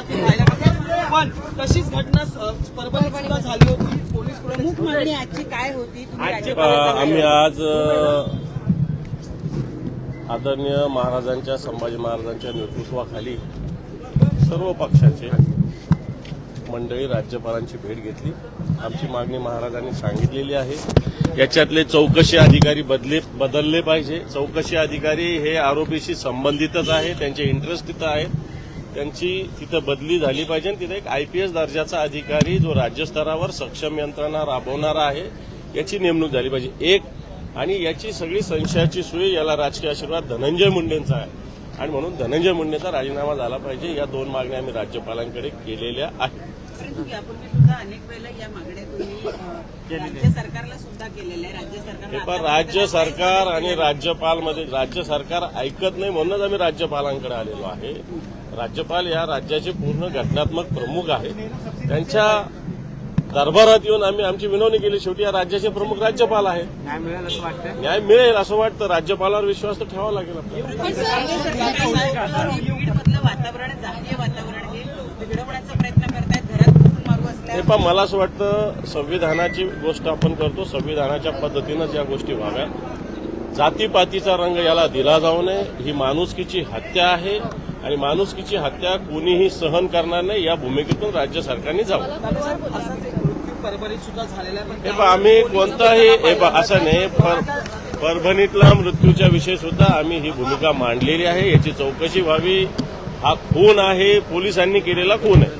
पण तशीच घटना अ, परभणीत सुद्धा झाली होती. पोलीस प्रमुख मागणी आजची काय होती? आम्ही आज आदरणीय महाराजांच्या संभाजी महाराजांच्या नेतृत्वाखाली सर्व पक्षाचे मंडळी राज्यपालांची भेट घेतली. आमची मागणी महाराजांनी सांगितलेली आहे. याच्यातले चौकशी अधिकारी बदले बदलले पाहिजे. चौकशी अधिकारी हे आरोपीशी संबंधितच आहे त्यांचे इंटरेस्ट तिथं आहेत. त्यांची तिथं बदली झाली पाहिजे. आणि तिथं एक आयपीएस दर्जाचा अधिकारी जो राज्यस्तरावर सक्षम यंत्रणा राबवणारा आहे याची नेमणूक झाली पाहिजे. एक आणि याची सगळी संशयाची सुई याला राजकीय आशीर्वाद धनंजय मुंडेंचा आहे. आणि म्हणून धनंजय मुंडेचा राजीनामा झाला पाहिजे. या दोन मागण्या आम्ही राज्यपालांकडे केलेल्या आहेत. परंतु यापूर्वी सुद्धा अनेक वेळेला या मागण्या तुम्ही राज्य सरकारला सुद्धा केलेल्या आहे राज्य हे सरकारला पण आतापर्यंत राज्य काय सरकार आणि नाही. राज्यपालमध्ये राज्य सरकार ऐकत नाही म्हणूनच आम्ही राज्यपालांकडे आलेलो आहे. राज्यपाल या राज्याचे पूर्ण घटनात्मक प्रमुख आहेत. त्यांच्या दरबारात येऊन आम्ही आमची विनवणी केली. शेवटी या राज्याचे प्रमुख राज्यपाल आहेत. न्याय मिळेल असं वाटतं न्याय मिळेल असं वाटतं. राज्यपालावर विश्वास तर ठेवावा लागेल आपल्याला. वातावरण जातीय वातावरण हे पण मला असं वाटतं संविधानाची गोष्ट आपण करतो संविधानाच्या पद्धतीनंच या गोष्टी व्हाव्यात जातीपातीचा रंग याला दिला जाऊ नये ही माणुसकीची हत्या आहे आणि माणुसकीची हत्या कोणीही सहन करणार नाही या भूमिकेतून राज्य सरकारने जावं. हे आम्ही कोणताही हे असं नाही पर परभणीतला मृत्यूच्या विषयी सुद्धा आम्ही ही भूमिका मांडलेली आहे याची चौकशी व्हावी. हा खून आहे पोलिसांनी केलेला खून आहे.